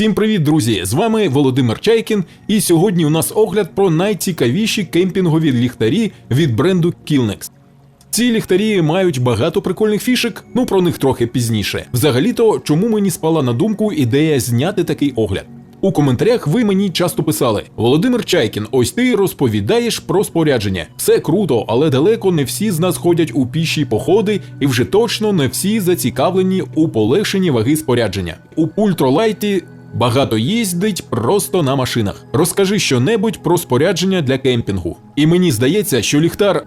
Всім привіт, друзі! З вами Володимир Чайкін, і сьогодні у нас огляд про найцікавіші кемпінгові ліхтарі від бренду Killnex. Ці ліхтарі мають багато прикольних фішек, ну про них трохи пізніше. Взагалі-то, чому мені спала на думку ідея зняти такий огляд? У коментарях ви мені часто писали: Володимир Чайкін, ось ти розповідаєш про спорядження. Все круто, але далеко не всі з нас ходять у піші походи, і вже точно не всі зацікавлені у полегшенні ваги спорядження. У ультралайті Багато їздить просто на машинах. Розкажи щонебудь про спорядження для кемпінгу. І мені здається, що ліхтар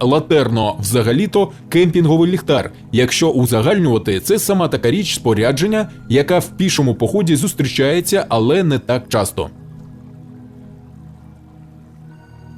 латерно взагалі-то кемпінговий ліхтар. Якщо узагальнювати, це сама така річ спорядження, яка в пішому поході зустрічається, але не так часто.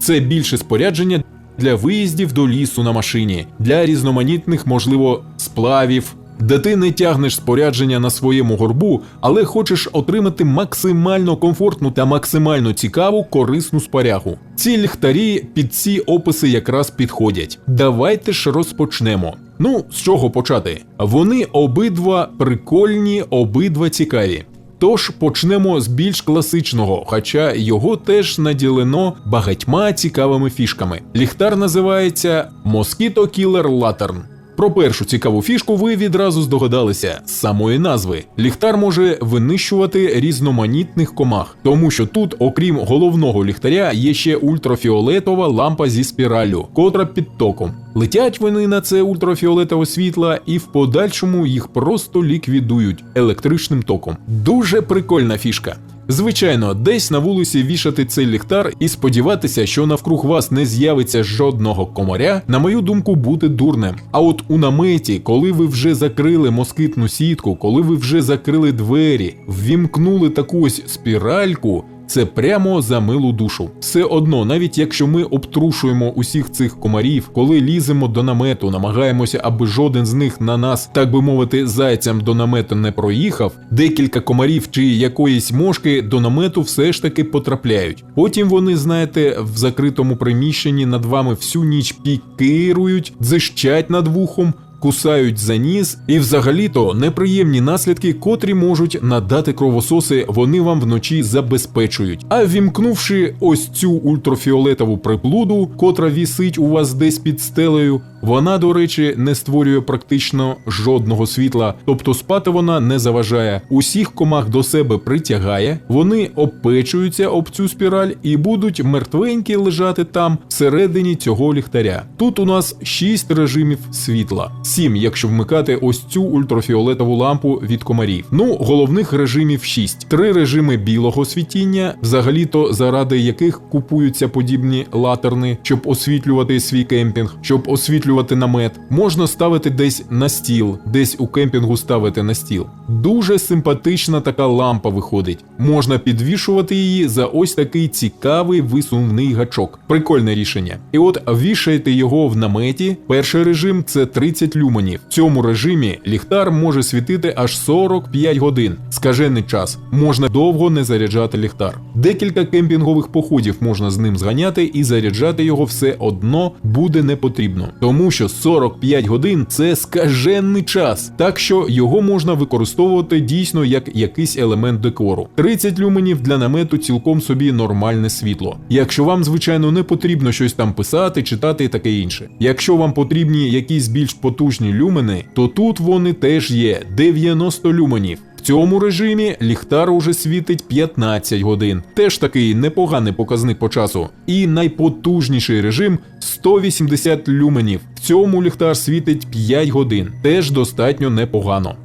Це більше спорядження для виїздів до лісу на машині, для різноманітних, можливо, сплавів, де ти не тягнеш спорядження на своєму горбу, але хочеш отримати максимально комфортну та максимально цікаву корисну спорягу. Ці ліхтарі під ці описи якраз підходять. Давайте ж розпочнемо. Ну, з чого почати? Вони обидва прикольні, обидва цікаві. Тож почнемо з більш класичного, хоча його теж наділено багатьма цікавими фішками. Ліхтар називається Mosquito Killer Lantern. Про першу цікаву фішку ви відразу здогадалися з самої назви. Ліхтар може винищувати різноманітних комах, тому що тут, окрім головного ліхтаря, є ще ультрафіолетова лампа зі спіраллю, котра під током. Летять вони на це ультрафіолетове світло і в подальшому їх просто ліквідують електричним током. Дуже прикольна фішка. Звичайно, десь на вулиці вішати цей ліхтар і сподіватися, що навкруг вас не з'явиться жодного комаря, на мою думку, буде дурним. А от у наметі, коли ви вже закрили москитну сітку, коли ви вже закрили двері, ввімкнули таку ось спіральку. Це прямо за милу душу. Все одно, навіть якщо ми обтрушуємо усіх цих комарів, коли ліземо до намету, намагаємося, аби жоден з них на нас, так би мовити, зайцям до намету не проїхав, декілька комарів чи якоїсь мошки до намету все ж таки потрапляють. Потім вони, знаєте, в закритому приміщенні над вами всю ніч пікирують, дзищать над вухом кусають за ніс, і взагалі-то неприємні наслідки, котрі можуть надати кровососи, вони вам вночі забезпечують. А вімкнувши ось цю ультрафіолетову приплуду, котра вісить у вас десь під стелею, вона, до речі, не створює практично жодного світла, тобто спати вона не заважає. Усіх комах до себе притягає, вони опечуються об цю спіраль і будуть мертвенькі лежати там всередині цього ліхтаря. Тут у нас 6 режимів світла, 7, якщо вмикати ось цю ультрафіолетову лампу від комарів. Ну, головних режимів 6. Три режими білого світіння, взагалі-то заради яких купуються подібні латерни, щоб освітлювати свій кемпінг, щоб освітлювати намет, можна ставити десь на стіл, десь у кемпінгу ставити на стіл. Дуже симпатична така лампа виходить. Можна підвішувати її за ось такий цікавий висувний гачок. Прикольне рішення. І от вішаєте його в наметі. Перший режим це 30 люменів. В цьому режимі ліхтар може світити аж 45 годин. Скажений час. Можна довго не заряджати ліхтар. Декілька кемпінгових походів можна з ним зганяти і заряджати його все одно буде не потрібно. Тому що 45 годин це скаженний час, так що його можна використовувати дійсно як якийсь елемент декору. 30 люменів для намету цілком собі нормальне світло. Якщо вам, звичайно, не потрібно щось там писати, читати і таке інше. Якщо вам потрібні якісь більш потужні люмени, то тут вони теж є 90 люменів. В цьому режимі ліхтар уже світить 15 годин, теж такий непоганий показник по часу. І найпотужніший режим 180 люменів. В цьому ліхтар світить 5 годин, теж достатньо непогано.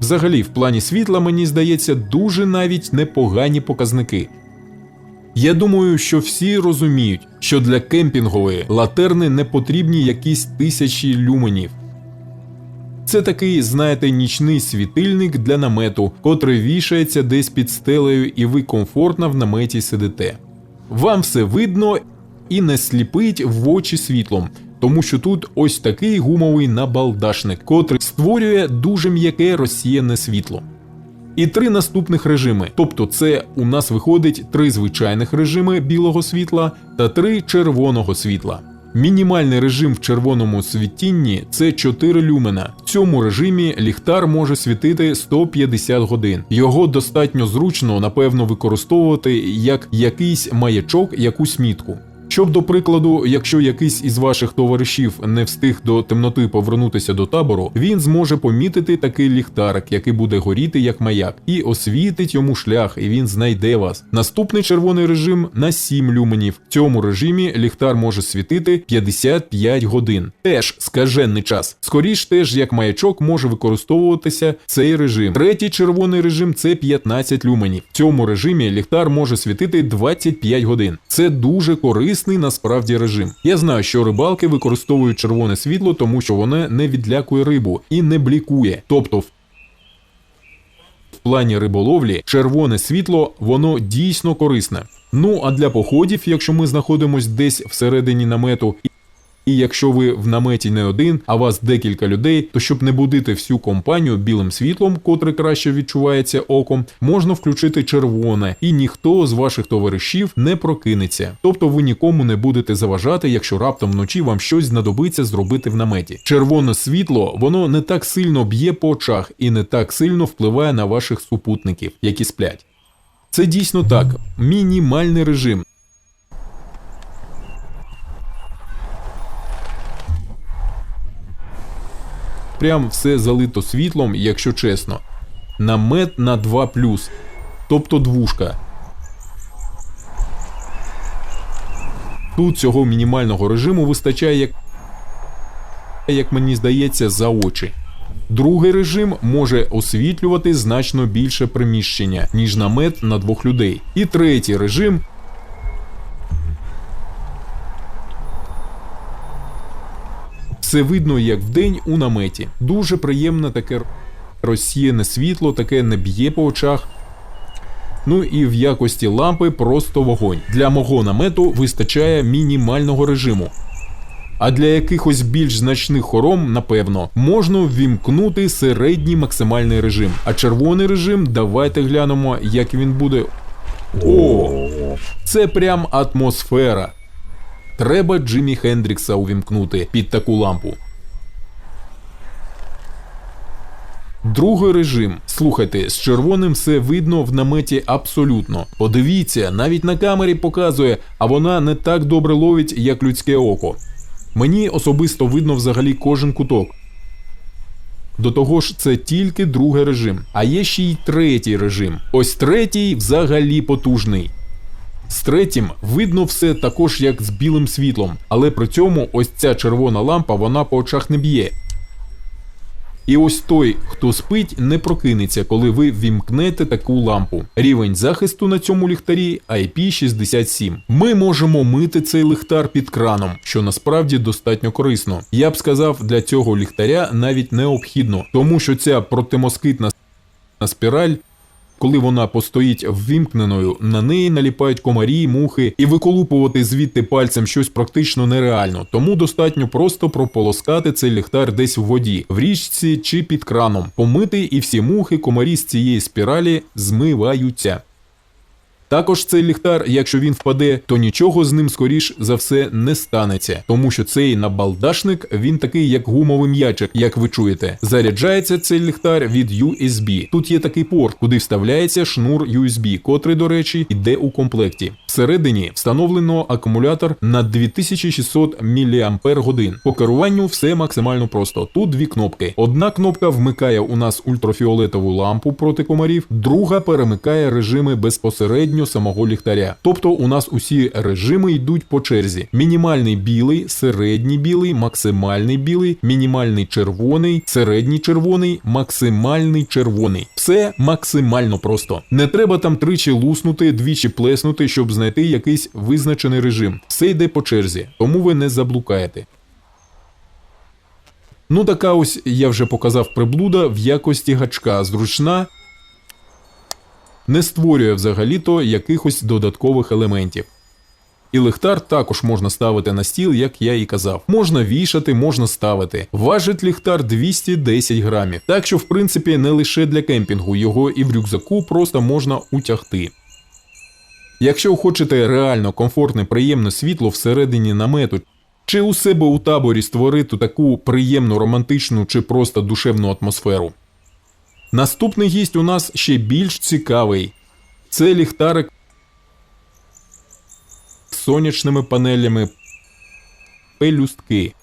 Взагалі, в плані світла, мені здається, дуже навіть непогані показники. Я думаю, що всі розуміють, що для кемпінгової латерни не потрібні якісь тисячі люменів. Це такий, знаєте, нічний світильник для намету, котрий вішається десь під стелею, і ви комфортно в наметі сидите. Вам все видно і не сліпить в очі світлом, тому що тут ось такий гумовий набалдашник, котрий створює дуже м'яке розсіяне світло. І три наступних режими. Тобто, це у нас виходить три звичайних режими білого світла та три червоного світла. Мінімальний режим в червоному світінні це 4 люмена. В цьому режимі ліхтар може світити 150 годин. Його достатньо зручно, напевно, використовувати як якийсь маячок, якусь мітку. Щоб, до прикладу, якщо якийсь із ваших товаришів не встиг до темноти повернутися до табору, він зможе помітити такий ліхтарик, який буде горіти як маяк, і освітить йому шлях, і він знайде вас. Наступний червоний режим на 7 люменів. В цьому режимі ліхтар може світити 55 годин. Теж скажений час. Скоріш теж як маячок може використовуватися цей режим. Третій червоний режим це 15 люменів. В цьому режимі ліхтар може світити 25 годин. Це дуже корисний насправді режим. Я знаю, що рибалки використовують червоне світло, тому що воно не відлякує рибу і не блікує. Тобто в плані риболовлі червоне світло воно дійсно корисне. Ну а для походів, якщо ми знаходимося десь всередині намету, і якщо ви в наметі не один, а вас декілька людей, то щоб не будити всю компанію білим світлом, котре краще відчувається оком, можна включити червоне, і ніхто з ваших товаришів не прокинеться. Тобто ви нікому не будете заважати, якщо раптом вночі вам щось знадобиться зробити в наметі. Червоне світло воно не так сильно б'є по очах і не так сильно впливає на ваших супутників, які сплять. Це дійсно так, мінімальний режим. Прям все залито світлом, якщо чесно. Намет на 2 тобто двушка. Тут цього мінімального режиму вистачає, як, як мені здається, за очі. Другий режим може освітлювати значно більше приміщення, ніж намет на двох людей. І третій режим Все видно, як вдень у наметі. Дуже приємне таке розсіяне світло, таке не б'є по очах. Ну і в якості лампи просто вогонь. Для мого намету вистачає мінімального режиму. А для якихось більш значних хором, напевно, можна ввімкнути середній максимальний режим. А червоний режим, давайте глянемо, як він буде. О, це прям атмосфера. Треба Джиммі Хендрікса увімкнути під таку лампу. Другий режим. Слухайте, з червоним все видно в наметі абсолютно. Подивіться, навіть на камері показує, а вона не так добре ловить, як людське око. Мені особисто видно взагалі кожен куток. До того ж, це тільки другий режим, а є ще й третій режим. Ось третій взагалі потужний. З третім видно все також як з білим світлом, але при цьому ось ця червона лампа вона по очах не б'є. І ось той, хто спить, не прокинеться, коли ви вімкнете таку лампу. Рівень захисту на цьому ліхтарі IP67. Ми можемо мити цей ліхтар під краном, що насправді достатньо корисно. Я б сказав, для цього ліхтаря навіть необхідно, тому що ця протимоскитна спіраль коли вона постоїть ввімкненою, на неї наліпають комарі, мухи, і виколупувати звідти пальцем щось практично нереально. Тому достатньо просто прополоскати цей ліхтар десь в воді, в річці чи під краном, помити, і всі мухи, комарі з цієї спіралі змиваються. Також цей ліхтар, якщо він впаде, то нічого з ним скоріш за все не станеться, тому що цей набалдашник він такий, як гумовий м'ячик, як ви чуєте. Заряджається цей ліхтар від USB. Тут є такий порт, куди вставляється шнур USB, котрий, до речі, йде у комплекті. Всередині встановлено акумулятор на 2600 мАч. По керуванню все максимально просто. Тут дві кнопки. Одна кнопка вмикає у нас ультрафіолетову лампу проти комарів, друга перемикає режими безпосередньо самого ліхтаря. Тобто у нас усі режими йдуть по черзі: мінімальний білий, середній білий, максимальний білий, мінімальний червоний, середній червоний, максимальний червоний. Все максимально просто. Не треба там тричі луснути, двічі плеснути, щоб знайти якийсь визначений режим. Все йде по черзі, тому ви не заблукаєте. Ну, така ось я вже показав приблуда в якості гачка, зручна, не створює взагалі-то якихось додаткових елементів. І ліхтар також можна ставити на стіл, як я і казав. Можна вішати, можна ставити. Важить ліхтар 210 грамів. Так що, в принципі, не лише для кемпінгу, його і в рюкзаку просто можна утягти. Якщо хочете реально комфортне, приємне світло всередині намету Чи у себе у таборі створити таку приємну романтичну чи просто душевну атмосферу? Наступний гість у нас ще більш цікавий. Це ліхтарик з сонячними панелями пелюстки.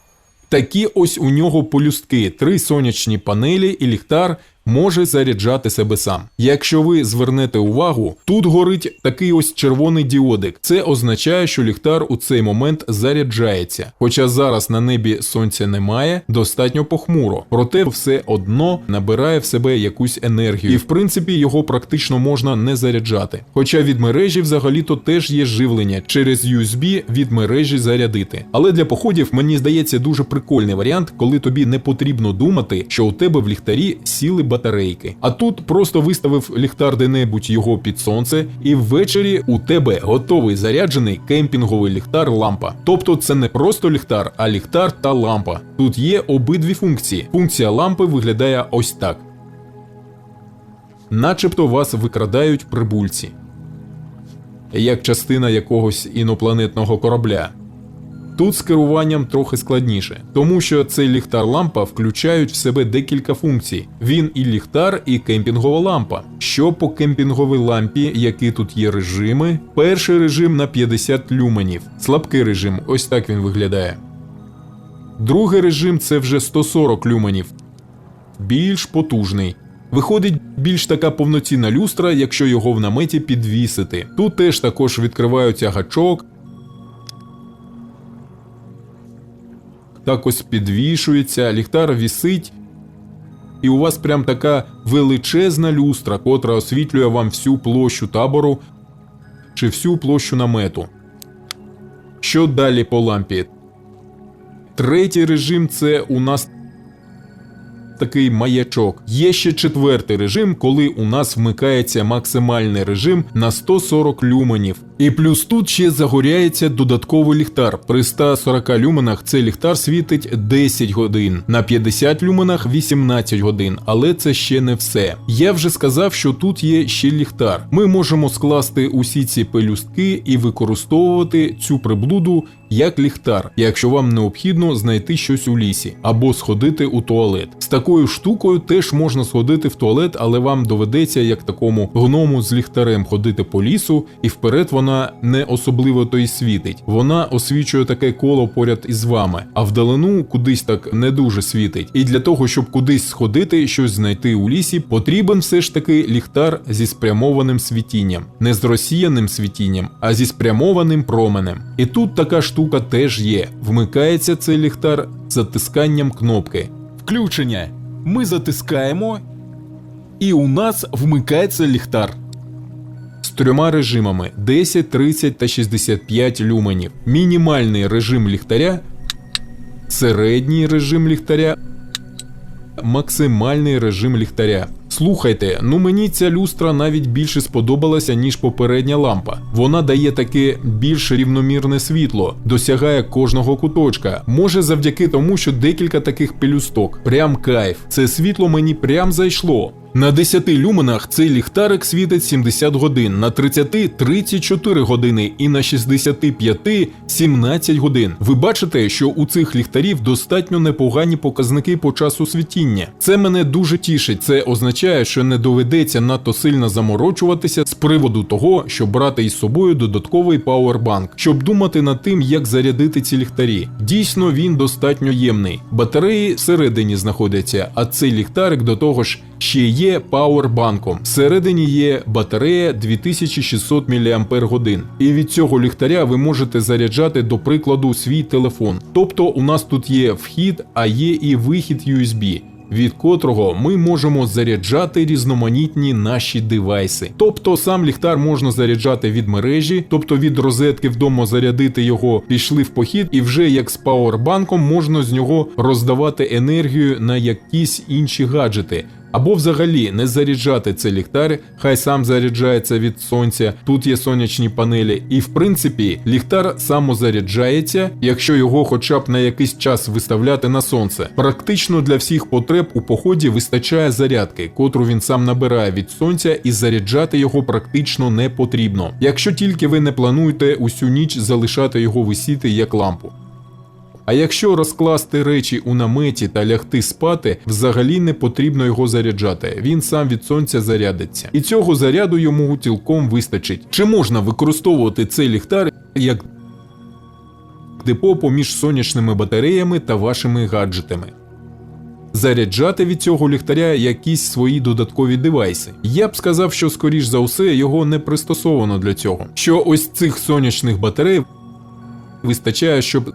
Такі ось у нього полюстки, три сонячні панелі і ліхтар може заряджати себе сам. Якщо ви звернете увагу, тут горить такий ось червоний діодик. Це означає, що ліхтар у цей момент заряджається. Хоча зараз на небі сонця немає, достатньо похмуро, проте все одно набирає в себе якусь енергію, і в принципі його практично можна не заряджати. Хоча від мережі взагалі-то теж є живлення через USB від мережі зарядити. Але для походів мені здається дуже прикольний варіант, коли тобі не потрібно думати, що у тебе в ліхтарі сіли батарейки. А тут просто виставив ліхтар де-небудь його під сонце, і ввечері у тебе готовий заряджений кемпінговий ліхтар лампа. Тобто це не просто ліхтар, а ліхтар та лампа. Тут є обидві функції. Функція лампи виглядає ось так. Начебто вас викрадають прибульці, як частина якогось інопланетного корабля. Тут з керуванням трохи складніше, тому що цей ліхтар лампа включають в себе декілька функцій. Він і ліхтар, і кемпінгова лампа. Що по кемпінговій лампі, які тут є режими? Перший режим на 50 люменів, слабкий режим, ось так він виглядає. Другий режим це вже 140 люменів, більш потужний. Виходить більш така повноцінна люстра, якщо його в наметі підвісити. Тут теж також відкриваються гачок, так ось підвішується, ліхтар вісить, і у вас прям така величезна люстра, котра освітлює вам всю площу табору чи всю площу намету. Що далі по лампі? Третій режим це у нас такий маячок. Є ще четвертий режим, коли у нас вмикається максимальний режим на 140 люменів. І плюс тут ще загоряється додатковий ліхтар. При 140 люменах цей ліхтар світить 10 годин, на 50 люменах 18 годин, але це ще не все. Я вже сказав, що тут є ще ліхтар. Ми можемо скласти усі ці пелюстки і використовувати цю приблуду як ліхтар, якщо вам необхідно знайти щось у лісі або сходити у туалет. З такою штукою теж можна сходити в туалет, але вам доведеться як такому гному з ліхтарем ходити по лісу, і вперед вона не особливо то й світить. Вона освічує таке коло поряд із вами, а вдалину кудись так не дуже світить. І для того, щоб кудись сходити, щось знайти у лісі, потрібен все ж таки ліхтар зі спрямованим світінням, не з розсіяним світінням, а зі спрямованим променем. І тут така штука теж є. Вмикається цей ліхтар затисканням кнопки. Включення. Ми затискаємо, і у нас вмикається ліхтар. З трьома режимами 10, 30 та 65 люменів. Мінімальний режим ліхтаря, середній режим ліхтаря, максимальний режим ліхтаря. Слухайте, ну мені ця люстра навіть більше сподобалася, ніж попередня лампа. Вона дає таке більш рівномірне світло, досягає кожного куточка. Може завдяки тому, що декілька таких пелюсток. Прям кайф. Це світло мені прям зайшло. На 10 люменах цей ліхтарик світить 70 годин, на 30 34 години і на 65 17 годин. Ви бачите, що у цих ліхтарів достатньо непогані показники по часу світіння. Це мене дуже тішить. Це означає, що не доведеться надто сильно заморочуватися з приводу того, щоб брати із собою додатковий пауербанк, щоб думати над тим, як зарядити ці ліхтарі. Дійсно, він достатньо ємний. Батареї всередині знаходяться, а цей ліхтарик до того ж ще є пауербанком. Всередині є батарея 2600 мАч. І від цього ліхтаря ви можете заряджати, до прикладу, свій телефон. Тобто у нас тут є вхід, а є і вихід USB. Від котрого ми можемо заряджати різноманітні наші девайси. Тобто сам ліхтар можна заряджати від мережі, тобто від розетки вдома зарядити його, пішли в похід, і вже як з пауербанком можна з нього роздавати енергію на якісь інші гаджети. Або взагалі не заряджати цей ліхтар, хай сам заряджається від сонця, тут є сонячні панелі, і в принципі ліхтар самозаряджається, якщо його хоча б на якийсь час виставляти на сонце. Практично для всіх потреб у поході вистачає зарядки, котру він сам набирає від сонця, і заряджати його практично не потрібно, якщо тільки ви не плануєте усю ніч залишати його висіти як лампу. А якщо розкласти речі у наметі та лягти спати, взагалі не потрібно його заряджати. Він сам від сонця зарядиться. І цього заряду йому цілком вистачить. Чи можна використовувати цей ліхтар як депо поміж сонячними батареями та вашими гаджетами? Заряджати від цього ліхтаря якісь свої додаткові девайси. Я б сказав, що скоріш за все його не пристосовано для цього. Що ось цих сонячних батарей вистачає, щоб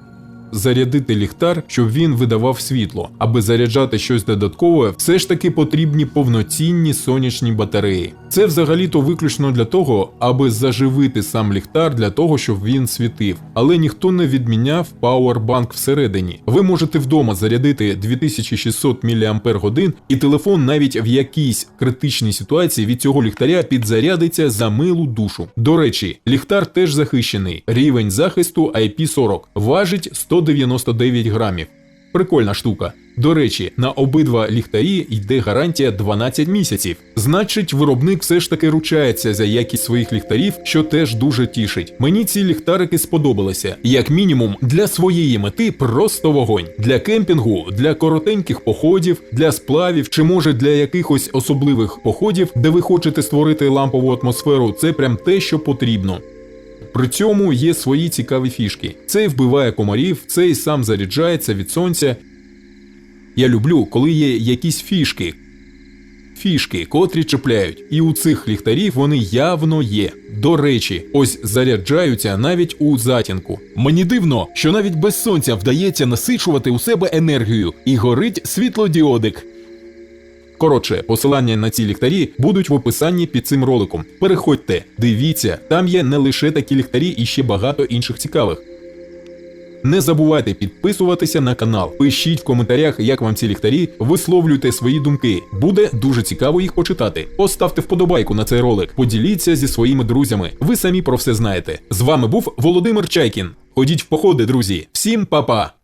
зарядити ліхтар, щоб він видавав світло. Аби заряджати щось додаткове, все ж таки потрібні повноцінні сонячні батареї. Це взагалі-то виключно для того, аби заживити сам ліхтар для того, щоб він світив. Але ніхто не відміняв пауербанк всередині. Ви можете вдома зарядити 2600 мАч, і телефон навіть в якійсь критичній ситуації від цього ліхтаря підзарядиться за милу душу. До речі, ліхтар теж захищений. Рівень захисту IP40 важить 199 грамів. Прикольна штука. До речі, на обидва ліхтарі йде гарантія 12 місяців. Значить, виробник все ж таки ручається за якість своїх ліхтарів, що теж дуже тішить. Мені ці ліхтарики сподобалися. Як мінімум, для своєї мети просто вогонь. Для кемпінгу, для коротеньких походів, для сплавів чи може для якихось особливих походів, де ви хочете створити лампову атмосферу, це прям те, що потрібно. При цьому є свої цікаві фішки. Цей вбиває комарів, цей сам заряджається від сонця. Я люблю, коли є якісь фішки. Фішки, котрі чіпляють, і у цих ліхтарів вони явно є. До речі, ось заряджаються навіть у затінку. Мені дивно, що навіть без сонця вдається насичувати у себе енергію і горить світлодіодик. Коротше, посилання на ці ліхтарі будуть в описанні під цим роликом. Переходьте, дивіться, там є не лише такі ліхтарі і ще багато інших цікавих. Не забувайте підписуватися на канал. Пишіть в коментарях, як вам ці ліхтарі, висловлюйте свої думки. Буде дуже цікаво їх почитати. Поставте вподобайку на цей ролик, поділіться зі своїми друзями. Ви самі про все знаєте. З вами був Володимир Чайкін. Ходіть в походи, друзі. Всім па-па!